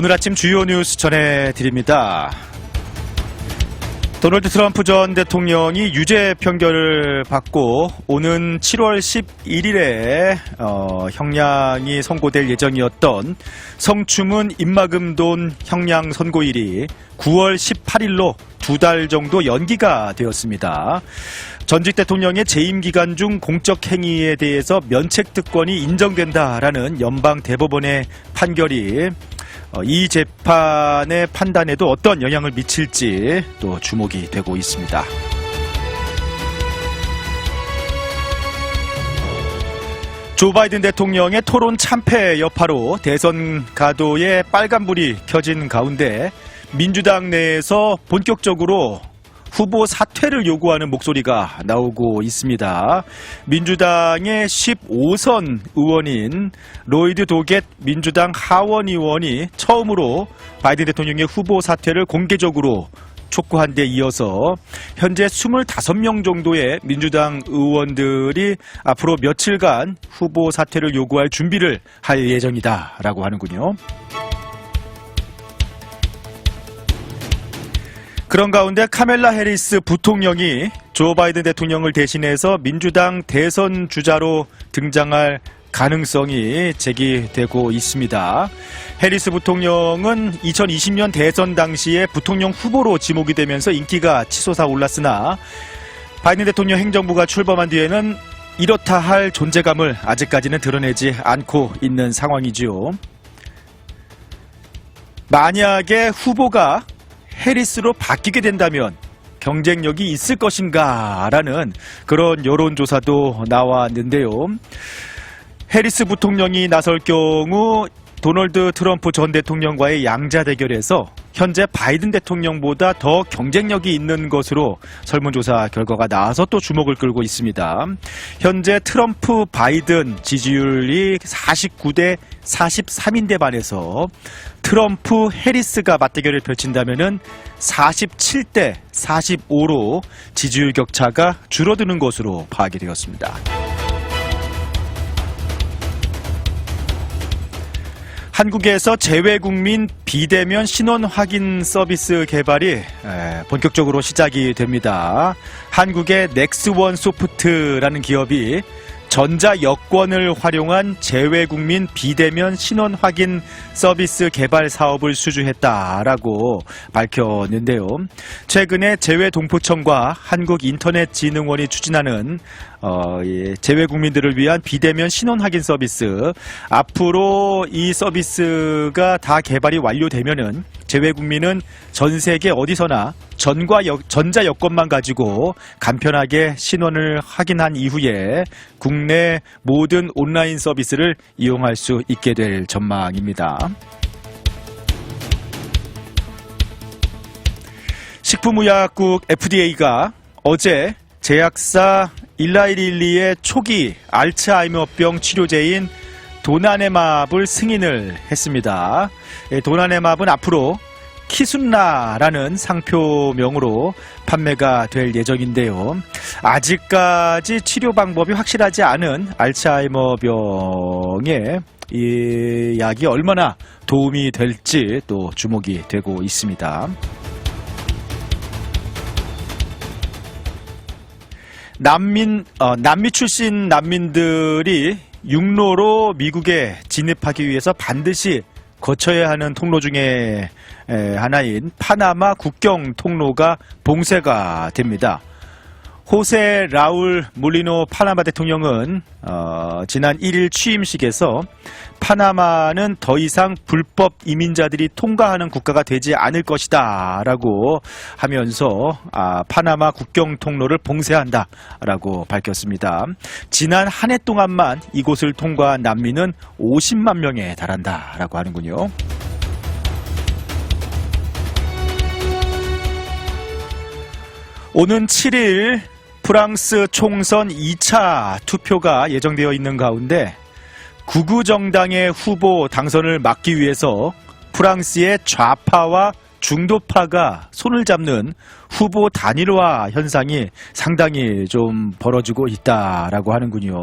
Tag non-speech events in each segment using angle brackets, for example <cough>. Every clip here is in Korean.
오늘 아침 주요 뉴스 전해드립니다. 도널드 트럼프 전 대통령이 유죄 판결을 받고 오는 7월 11일에 어, 형량이 선고될 예정이었던 성추문 입막음돈 형량 선고일이 9월 18일로 두 달 정도 연기가 되었습니다. 전직 대통령의 재임 기간 중 공적 행위에 대해서 면책 특권이 인정된다라는 연방 대법원의 판결이 어, 이 재판의 판단에도 어떤 영향을 미칠지 또 주목이 되고 있습니다. 조 바이든 대통령의 토론 참패 여파로 대선 가도에 빨간불이 켜진 가운데 민주당 내에서 본격적으로 후보 사퇴를 요구하는 목소리가 나오고 있습니다. 민주당의 15선 의원인 로이드 도겟 민주당 하원 의원이 처음으로 바이든 대통령의 후보 사퇴를 공개적으로 촉구한 데 이어서 현재 25명 정도의 민주당 의원들이 앞으로 며칠간 후보 사퇴를 요구할 준비를 할 예정이다라고 하는군요. 그런 가운데 카멜라 해리스 부통령이 조 바이든 대통령을 대신해서 민주당 대선 주자로 등장할 가능성이 제기되고 있습니다. 해리스 부통령은 2020년 대선 당시에 부통령 후보로 지목이 되면서 인기가 치솟아 올랐으나 바이든 대통령 행정부가 출범한 뒤에는 이렇다 할 존재감을 아직까지는 드러내지 않고 있는 상황이지요. 만약에 후보가 해리스로 바뀌게 된다면 경쟁력이 있을 것인가라는 그런 여론조사도 나왔는데요. 해리스 부통령이 나설 경우 도널드 트럼프 전 대통령과의 양자 대결에서 현재 바이든 대통령보다 더 경쟁력이 있는 것으로 설문조사 결과가 나와서 또 주목을 끌고 있습니다. 현재 트럼프 바이든 지지율이 49대 43인데 반해서 트럼프 해리스가 맞대결을 펼친다면은 47대 45로 지지율 격차가 줄어드는 것으로 파악이 되었습니다. 한국에서 재외국민 비대면 신원 확인 서비스 개발이 에, 본격적으로 시작이 됩니다. 한국의 넥스원 소프트라는 기업이 전자 여권을 활용한 재외국민 비대면 신원 확인 서비스 개발 사업을 수주했다라고 밝혔는데요. 최근에 재외동포청과 한국인터넷진흥원이 추진하는 어, 예, 재외국민들을 위한 비대면 신원 확인 서비스 앞으로 이 서비스가 다 개발이 완료되면은 재외국민은 전 세계 어디서나 전과 여- 전자 여권만 가지고 간편하게 신원을 확인한 이후에 국내 모든 온라인 서비스를 이용할 수 있게 될 전망입니다. 식품의약국 FDA가 어제 제약사 일라이릴리의 초기 알츠하이머병 치료제인 도나네맙을 승인을 했습니다. 예, 도나네맙은 앞으로 키순라라는 상표명으로 판매가 될 예정인데요. 아직까지 치료 방법이 확실하지 않은 알츠하이머병에 이 약이 얼마나 도움이 될지 또 주목이 되고 있습니다. 난민 어, 남미 출신 난민들이 육로로 미국에 진입하기 위해서 반드시 거쳐야 하는 통로 중에 에, 하나인 파나마 국경 통로가 봉쇄가 됩니다. 호세 라울 몰리노 파나마 대통령은 어, 지난 1일 취임식에서 파나마는 더 이상 불법 이민자들이 통과하는 국가가 되지 않을 것이다 라고 하면서 아, 파나마 국경 통로를 봉쇄한다 라고 밝혔습니다. 지난 한 해 동안만 이곳을 통과한 난민은 50만 명에 달한다 라고 하는군요. 오는 7일 프랑스 총선 2차 투표가 예정되어 있는 가운데 구구 정당의 후보 당선을 막기 위해서 프랑스의 좌파와 중도파가 손을 잡는 후보 단일화 현상이 상당히 좀 벌어지고 있다라고 하는군요.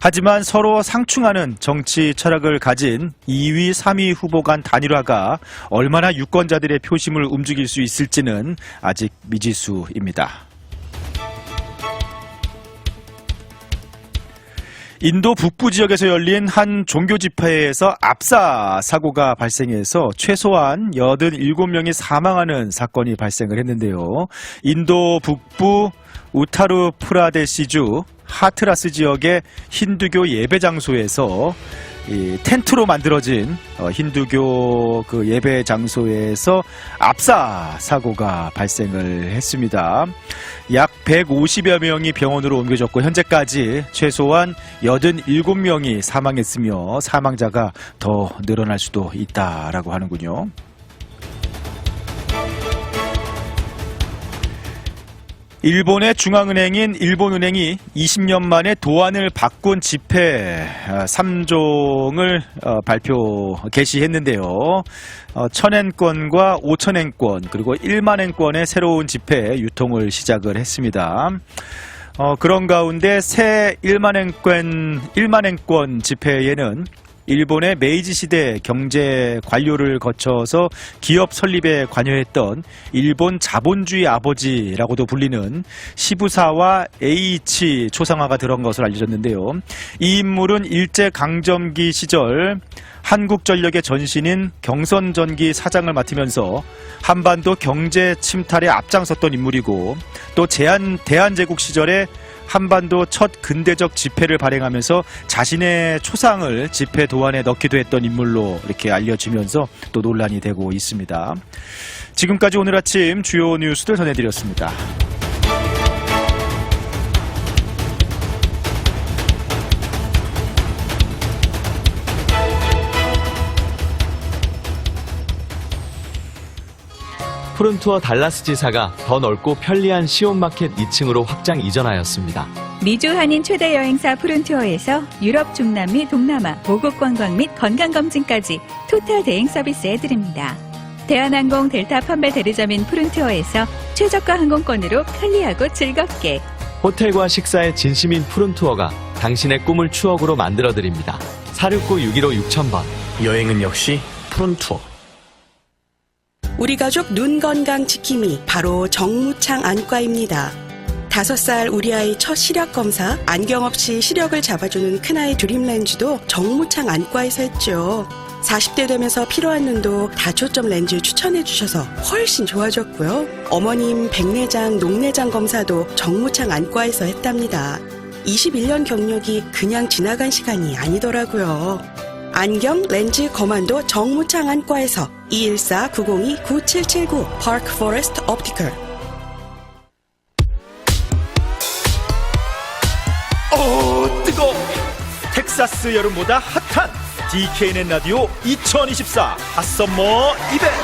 하지만 서로 상충하는 정치 철학을 가진 2위, 3위 후보 간 단일화가 얼마나 유권자들의 표심을 움직일 수 있을지는 아직 미지수입니다. 인도 북부 지역에서 열린 한 종교 집회에서 압사 사고가 발생해서 최소한 87명이 사망하는 사건이 발생을 했는데요. 인도 북부 우타르 프라데시주 하트라스 지역의 힌두교 예배 장소에서 이 텐트로 만들어진 어, 힌두교 그 예배 장소에서 압사 사고가 발생을 했습니다. 약 150여 명이 병원으로 옮겨졌고 현재까지 최소한 87명이 사망했으며 사망자가 더 늘어날 수도 있다라고 하는군요. 일본의 중앙은행인 일본은행이 20년 만에 도안을 바꾼 지폐 3종을 발표 개시했는데요. 어, 천엔권과 오천엔권 그리고 1만엔권의 새로운 지폐 유통을 시작을 했습니다. 어, 그런 가운데 새 1만엔권 1만엔권 지폐에는 일본의 메이지 시대 경제 관료를 거쳐서 기업 설립에 관여했던 일본 자본주의 아버지라고도 불리는 시부사와 H 초상화가 들어간 것으로 알려졌는데요. 이 인물은 일제 강점기 시절 한국전력의 전신인 경선전기 사장을 맡으면서 한반도 경제 침탈에 앞장섰던 인물이고 또 제한 대한제국 시절에 한반도 첫 근대적 지폐를 발행하면서 자신의 초상을 지폐 도안에 넣기도 했던 인물로 이렇게 알려지면서 또 논란이 되고 있습니다. 지금까지 오늘 아침 주요 뉴스들 전해드렸습니다. 푸른투어 달라스 지사가 더 넓고 편리한 시온마켓 2층으로 확장 이전하였습니다. 미주 한인 최대 여행사 푸른투어에서 유럽, 중남 미, 동남아, 모국 관광 및 건강검진까지 토탈 대행 서비스 해드립니다. 대한항공 델타 판매 대리점인 푸른투어에서 최저가 항공권으로 편리하고 즐겁게 호텔과 식사의 진심인 푸른투어가 당신의 꿈을 추억으로 만들어드립니다. 469-615-6000번 여행은 역시 푸른투어. 우리 가족 눈 건강 지킴이 바로 정무창 안과입니다. 다섯 살 우리 아이 첫 시력 검사 안경 없이 시력을 잡아주는 큰아이 드림렌즈도 정무창 안과에서 했죠. 40대 되면서 필요한 눈도 다초점 렌즈 추천해 주셔서 훨씬 좋아졌고요. 어머님 백내장, 녹내장 검사도 정무창 안과에서 했답니다. 21년 경력이 그냥 지나간 시간이 아니더라고요. 안경 렌즈 거만도 정무창 안과에서 214-902-9779 파크 포레스트 옵티컬 오 뜨거! 텍사스 여름보다 핫한 DKN 라디오 2024 핫썸머 이벤트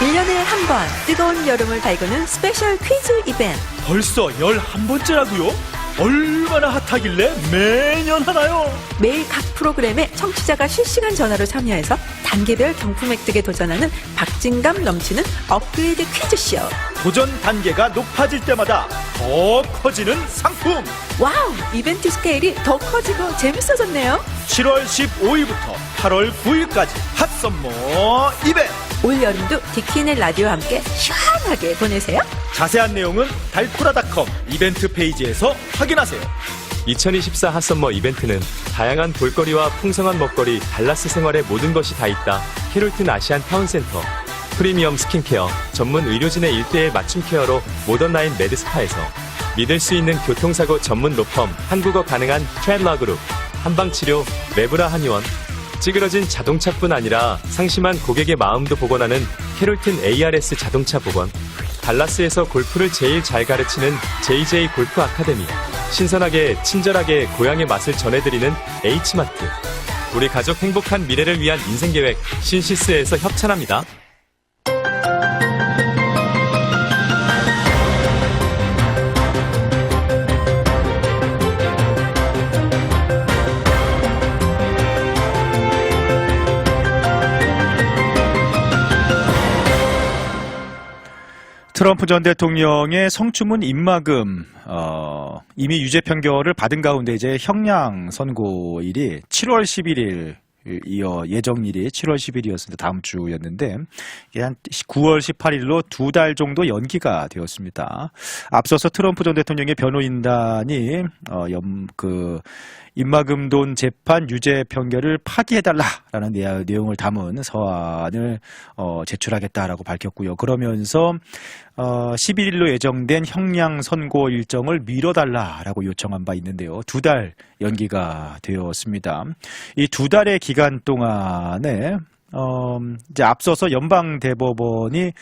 1년에 한 번 뜨거운 여름을 달구는 스페셜 퀴즈 이벤트. 벌써 11번째라고요? 얼마나 핫하길래 매년 하나요? 매일 각 프로그램에 청취자가 실시간 전화로 참여해서 단계별 경품 획득에 도전하는 박진감 넘치는 업그레이드 퀴즈쇼. 도전 단계가 높아질 때마다 더 커지는 상품 와우! 이벤트 스케일이 더 커지고 재밌어졌네요. 7월 15일부터 8월 9일까지 핫썸머 이벤트 올 여름도 디키네 라디오와 함께 시원하게 보내세요. 자세한 내용은 달프라닷컴 이벤트 페이지에서 확인하세요. 2024 핫썸머 이벤트는 다양한 볼거리와 풍성한 먹거리 달라스 생활의 모든 것이 다 있다. 캐롤튼 아시안 타운센터. 프리미엄 스킨케어 전문 의료진의 일대일 맞춤 케어로 모던라인 메드스파에서 믿을 수 있는 교통사고 전문 로펌 한국어 가능한 트랩라 그룹. 한방치료 레브라 한의원 찌그러진 자동차뿐 아니라 상심한 고객의 마음도 복원하는 캐롤튼 ARS 자동차 복원. 달라스에서 골프를 제일 잘 가르치는 JJ 골프 아카데미. 신선하게 친절하게 고향의 맛을 전해드리는 H마트. 우리 가족 행복한 미래를 위한 인생계획 신시스에서 협찬합니다. 트럼프 전 대통령의 성추문 입막음 어, 이미 유죄 판결을 받은 가운데 이제 형량 선고일이 7월 11일 이어 예정일이 7월 10일이었습니다. 다음 주였는데 한 9월 18일로 두 달 정도 연기가 되었습니다. 앞서서 트럼프 전 대통령의 변호인단이 어, 염, 그 입막음 돈 재판 유죄 판결을 파기해달라라는 내용을 담은 서한을 어, 제출하겠다라고 밝혔고요. 그러면서 어, 11일로 예정된 형량 선고 일정을 미뤄달라라고 요청한 바 있는데요. 두 달 연기가 되었습니다. 이 두 달의 기간 동안에 어, 이제 앞서서 연방 대법원이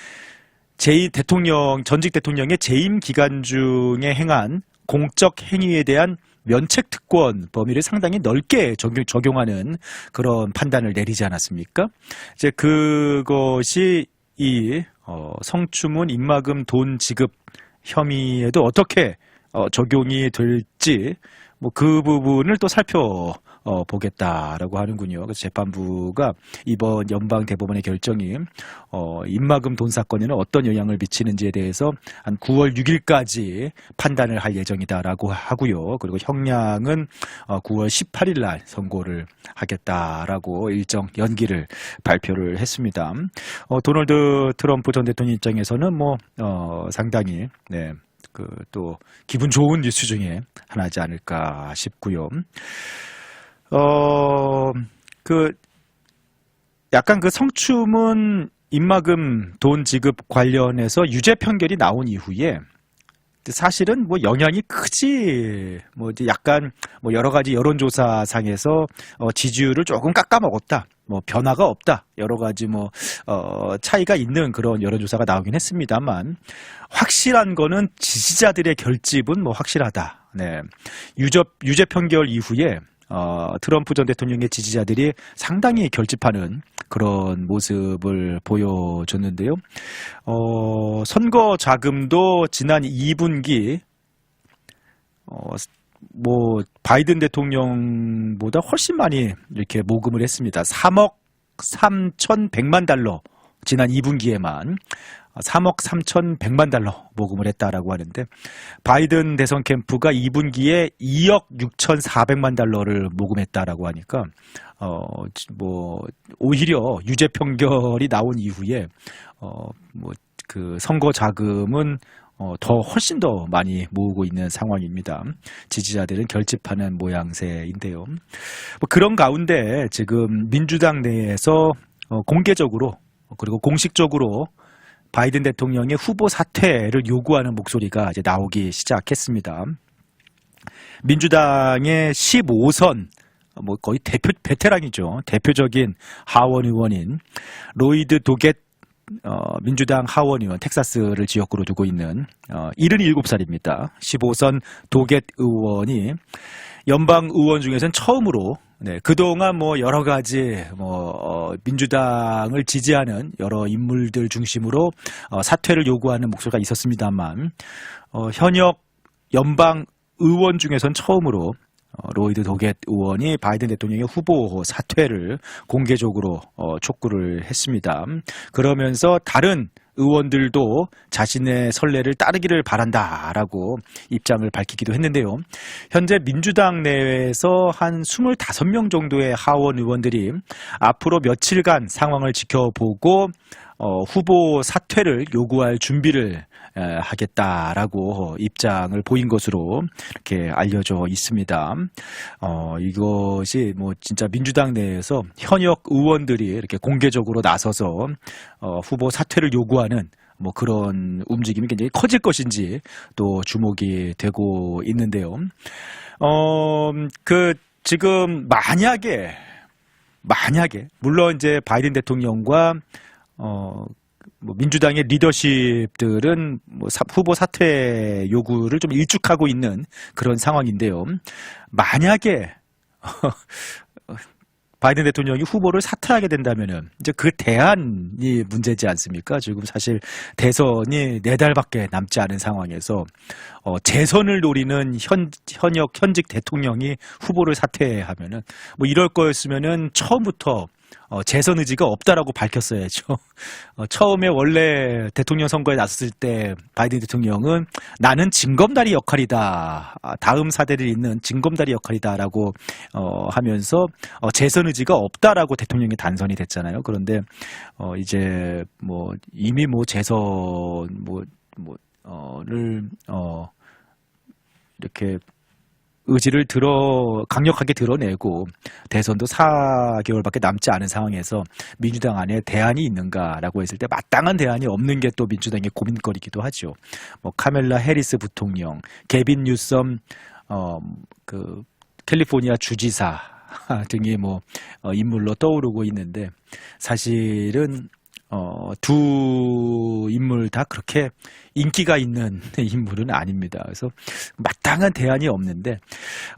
제 대통령 전직 대통령의 재임 기간 중에 행한 공적 행위에 대한 면책 특권 범위를 상당히 넓게 적용, 적용 하는 그런 판단을 내리지 않았습니까? 이제 그것이 이 어, 성추문 입막음 돈 지급 혐의에도 어떻게 어, 적용이 될지 뭐 그 부분을 또 살펴 어, 보겠다라고 하는군요. 그래서 재판부가 이번 연방 대법원의 결정이 어, 입막음 돈 사건에는 어떤 영향을 미치는지에 대해서 한 9월 6일까지 판단을 할 예정이다라고 하고요. 그리고 형량은 어, 9월 18일 날 선고를 하겠다라고 일정 연기를 발표를 했습니다. 어, 도널드 트럼프 전 대통령 입장에서는 뭐 어, 상당히 네. 그 또 기분 좋은 뉴스 중에 하나지 않을까 싶고요. 어, 그 약간 그 성추문 입막음 돈 지급 관련해서 유죄 판결이 나온 이후에 사실은 뭐 영향이 크지. 뭐 이제 약간 뭐 여러 가지 여론조사 상에서 어 지지율을 조금 깎아먹었다. 뭐 변화가 없다. 여러 가지 뭐어 차이가 있는 그런 여론조사가 나오긴 했습니다만 확실한 거는 지지자들의 결집은 뭐 확실하다. 네. 유죄 유죄 판결 이후에 어, 트럼프 전 대통령의 지지자들이 상당히 결집하는 그런 모습을 보여줬는데요. 어, 선거 자금도 지난 2분기 어, 뭐 바이든 대통령보다 훨씬 많이 이렇게 모금을 했습니다. 3억 3,100만 달러 지난 2분기에만 3억 3,100만 달러 모금을 했다라고 하는데 바이든 대선 캠프가 2분기에 2억 6,400만 달러를 모금했다라고 하니까 어뭐 오히려 유죄 판결이 나온 이후에 어뭐 그 선거 자금은 어, 더 훨씬 더 많이 모으고 있는 상황입니다. 지지자들은 결집하는 모양새인데요. 뭐 그런 가운데 지금 민주당 내에서 어, 공개적으로 그리고 공식적으로 바이든 대통령의 후보 사퇴를 요구하는 목소리가 이제 나오기 시작했습니다. 민주당의 15선 뭐 거의 대표 베테랑이죠. 대표적인 하원 의원인 로이드 도겟 어, 민주당 하원 의원 텍사스를 지역구로 두고 있는 어, 77살입니다. 15선 도겟 의원이 연방 의원 중에서는 처음으로 네, 그동안 뭐 여러 가지 뭐 어, 민주당을 지지하는 여러 인물들 중심으로 어, 사퇴를 요구하는 목소리가 있었습니다만 어, 현역 연방 의원 중에선 처음으로 어, 로이드 도겟 의원이 바이든 대통령의 후보 사퇴를 공개적으로 어, 촉구를 했습니다. 그러면서 다른 의원들도 자신의 선례를 따르기를 바란다라고 입장을 밝히기도 했는데요. 현재 민주당 내에서 한 25명 정도의 하원 의원들이 앞으로 며칠간 상황을 지켜보고 어, 후보 사퇴를 요구할 준비를 에, 하겠다라고 입장을 보인 것으로 이렇게 알려져 있습니다. 어, 이것이 뭐 진짜 민주당 내에서 현역 의원들이 이렇게 공개적으로 나서서 어, 후보 사퇴를 요구하는 뭐 그런 움직임이 굉장히 커질 것인지 또 주목이 되고 있는데요. 어, 그 지금 만약에 만약에 물론 이제 바이든 대통령과 어, 뭐 민주당의 리더십들은 뭐 사- 후보 사퇴 요구를 좀 일축하고 있는 그런 상황인데요. 만약에 <laughs> 바이든 대통령이 후보를 사퇴하게 된다면은 이제 그 대안이 문제지 않습니까? 지금 사실 대선이 네 달밖에 남지 않은 상황에서 어, 재선을 노리는 현 현역 현직 대통령이 후보를 사퇴하면은 뭐 이럴 거였으면은 처음부터 어, 재선 의지가 없다라고 밝혔어야죠. <laughs> 어, 처음에 원래 대통령 선거에 나섰을 때 바이든 대통령은 나는 징검다리 역할이다. 아, 다음 사대를 잇는 징검다리 역할이다라고 어, 하면서 어, 재선 의지가 없다라고 대통령이 단선이 됐잖아요. 그런데 어, 이제 뭐 이미 뭐 재선 뭐 뭐, 어를 어 이렇게 의지를 들어 강력하게 드러내고 대선도 4개월밖에 남지 않은 상황에서 민주당 안에 대안이 있는가라고 했을 때 마땅한 대안이 없는 게 또 민주당의 고민거리기도 하죠. 뭐 카멜라 해리스 부통령, 개빈 뉴섬 어그 캘리포니아 주지사 <laughs> 등이 뭐 어, 인물로 떠오르고 있는데 사실은 어, 두 인물 다 그렇게 인기가 있는 <laughs> 인물은 아닙니다. 그래서 마땅한 대안이 없는데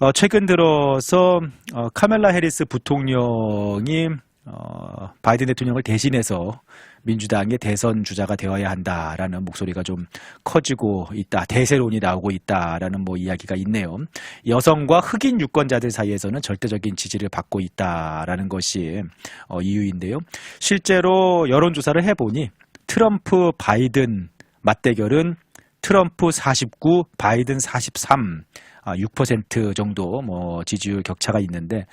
어, 최근 들어서 어, 카멜라 해리스 부통령이 어, 바이든 대통령을 대신해서 민주당의 대선 주자가 되어야 한다라는 목소리가 좀 커지고 있다. 대세론이 나오고 있다라는 뭐 이야기가 있네요. 여성과 흑인 유권자들 사이에서는 절대적인 지지를 받고 있다라는 것이 어, 이유인데요. 실제로 여론조사를 해보니 트럼프 바이든 맞대결은 트럼프 49, 바이든 43, 아, 6% 정도 뭐 지지율 격차가 있는데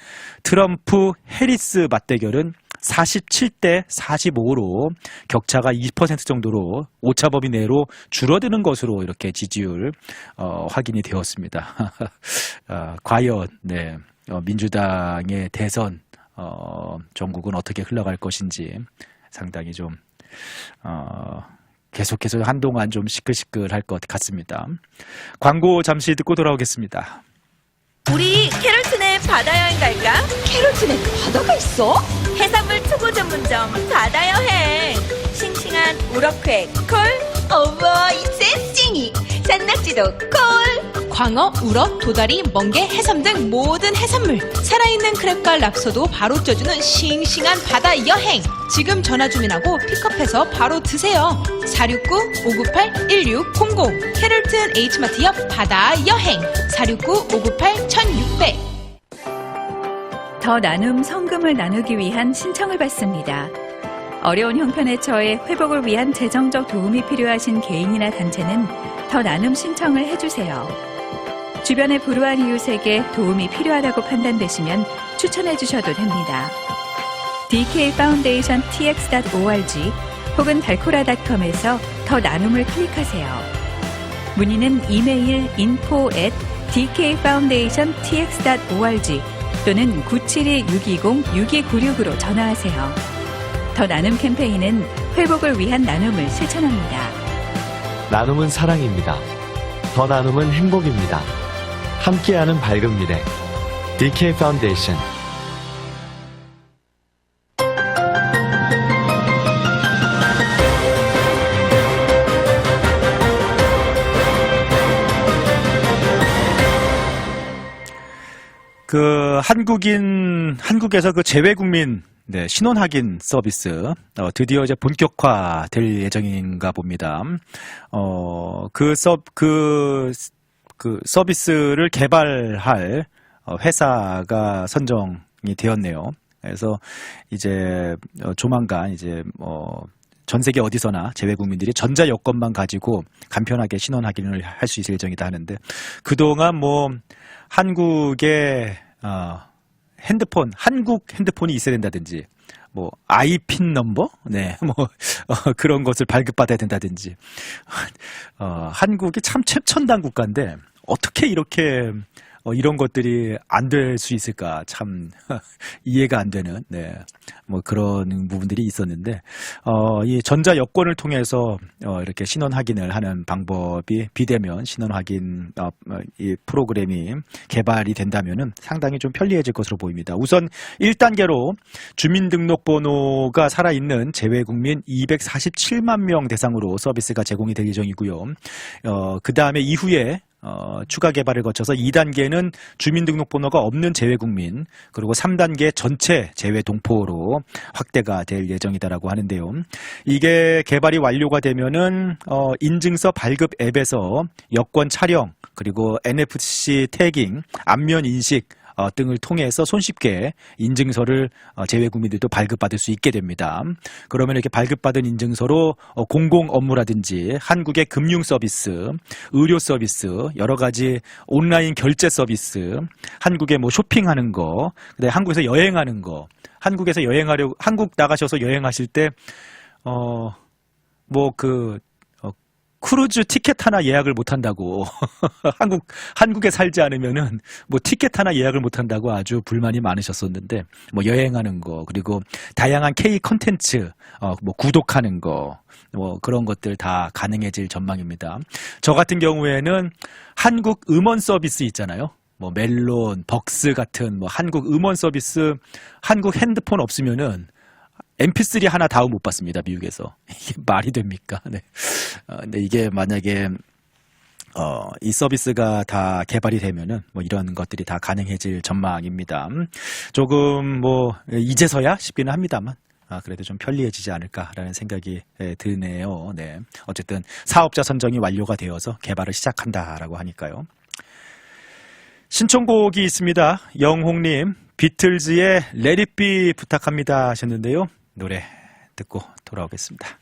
트럼프 해리스 맞대결은 47대 45로 격차가 2% 정도로 오차 범위 내로 줄어드는 것으로 이렇게 지지율 어, 확인이 되었습니다. <laughs> 아, 과연 네, 어, 민주당의 대선 어, 전국은 어떻게 흘러갈 것인지 상당히 좀 어, 계속해서 한동안 좀 시끌시끌할 것 같습니다. 광고 잠시 듣고 돌아오겠습니다. 우리 캐롤튼에 바다 여행 갈까? 캐롤튼에 바다가 있어? 해산물 투고 전문점 바다 여행. 싱싱한 우럭회 콜. 어머 이 쌩찡이 산낙지도 콜. 광어, 우럭, 도다리, 멍게, 해삼 등 모든 해산물, 살아있는 크랩과 랍스터도 바로 쪄주는 싱싱한 바다 여행. 지금 전화 주문하고 픽업해서 바로 드세요. 469-598-1600 캐롤튼 H마트 옆 바다 여행 469-598-1600 더 나눔 성금을 나누기 위한 신청을 받습니다. 어려운 형편에 처해 회복을 위한 재정적 도움이 필요하신 개인이나 단체는 더 나눔 신청을 해주세요. 주변의 불우한 이웃에게 도움이 필요하다고 판단되시면 추천해 주셔도 됩니다. DK 파운데이션 tx.org 혹은 달코라.com에서 더 나눔을 클릭하세요. 문의는 이메일 info at dkfoundationtx.org 또는 972-620-6296으로 전화하세요. 더 나눔 캠페인은 회복을 위한 나눔을 실천합니다. 나눔은 사랑입니다. 더 나눔은 행복입니다. 함께하는 밝은 미래. DK 파운데이션. 그 한국인 한국에서 그 재외국민 네, 신원 확인 서비스 어, 드디어 이제 본격화 될 예정인가 봅니다. 어그서그 그 서비스를 개발할 어, 회사가 선정이 되었네요. 그래서 이제 어, 조만간 이제 뭐전 세계 어디서나 재외 국민들이 전자 여권만 가지고 간편하게 신원 확인을 할 수 있을 예정이다 하는데 그동안 뭐 한국의 어, 핸드폰 한국 핸드폰이 있어야 된다든지 뭐 아이핀 넘버? 네뭐 <laughs> 어, 그런 것을 발급받아야 된다든지. 어, 한국이 참 최첨단 국가인데 어떻게 이렇게 어, 이런 것들이 안 될 수 있을까 참 <laughs> 이해가 안 되는 네. 뭐 그런 부분들이 있었는데 어, 이 전자 여권을 통해서 어, 이렇게 신원 확인을 하는 방법이 비대면 신원 확인 어, 어, 이 프로그램이 개발이 된다면은 상당히 좀 편리해질 것으로 보입니다. 우선 1단계로 주민등록번호가 살아있는 재외국민 247만 명 대상으로 서비스가 제공이 될 예정이고요. 어, 그 다음에 이후에 어, 추가 개발을 거쳐서 2단계는 주민등록번호가 없는 재외국민 그리고 3단계 전체 재외 동포로 확대가 될 예정이다라고 하는데요. 이게 개발이 완료가 되면은 어, 인증서 발급 앱에서 여권 촬영 그리고 NFC 태깅, 안면 인식 어, 등을 통해서 손쉽게 인증서를 어, 제외 국민들도 발급받을 수 있게 됩니다. 그러면 이렇게 발급받은 인증서로 어, 공공 업무라든지 한국의 금융 서비스, 의료 서비스, 여러 가지 온라인 결제 서비스, 한국에 뭐 쇼핑하는 거, 그다음에 한국에서 여행하는 거, 한국에서 여행하려 한국 나가셔서 여행하실 때 어, 뭐 그, 어, 크루즈 티켓 하나 예약을 못 한다고. <laughs> 한국, 한국에 살지 않으면은 뭐 티켓 하나 예약을 못 한다고 아주 불만이 많으셨었는데, 뭐 여행하는 거, 그리고 다양한 K 컨텐츠, 어, 뭐 구독하는 거, 뭐 그런 것들 다 가능해질 전망입니다. 저 같은 경우에는 한국 음원 서비스 있잖아요. 뭐 멜론, 벅스 같은 뭐 한국 음원 서비스, 한국 핸드폰 없으면은 MP3 하나 다운 못 받습니다, 미국에서. <laughs> 이게 말이 됩니까? 네. 어, 근데 이게 만약에, 어, 이 서비스가 다 개발이 되면은 뭐 이런 것들이 다 가능해질 전망입니다. 조금 뭐, 이제서야 싶기는 합니다만. 아, 그래도 좀 편리해지지 않을까라는 생각이 예, 드네요. 네. 어쨌든 사업자 선정이 완료가 되어서 개발을 시작한다라고 하니까요. 신청곡이 있습니다. 영홍님, 비틀즈의 레디비 부탁합니다 하셨는데요. 노래 듣고 돌아오겠습니다.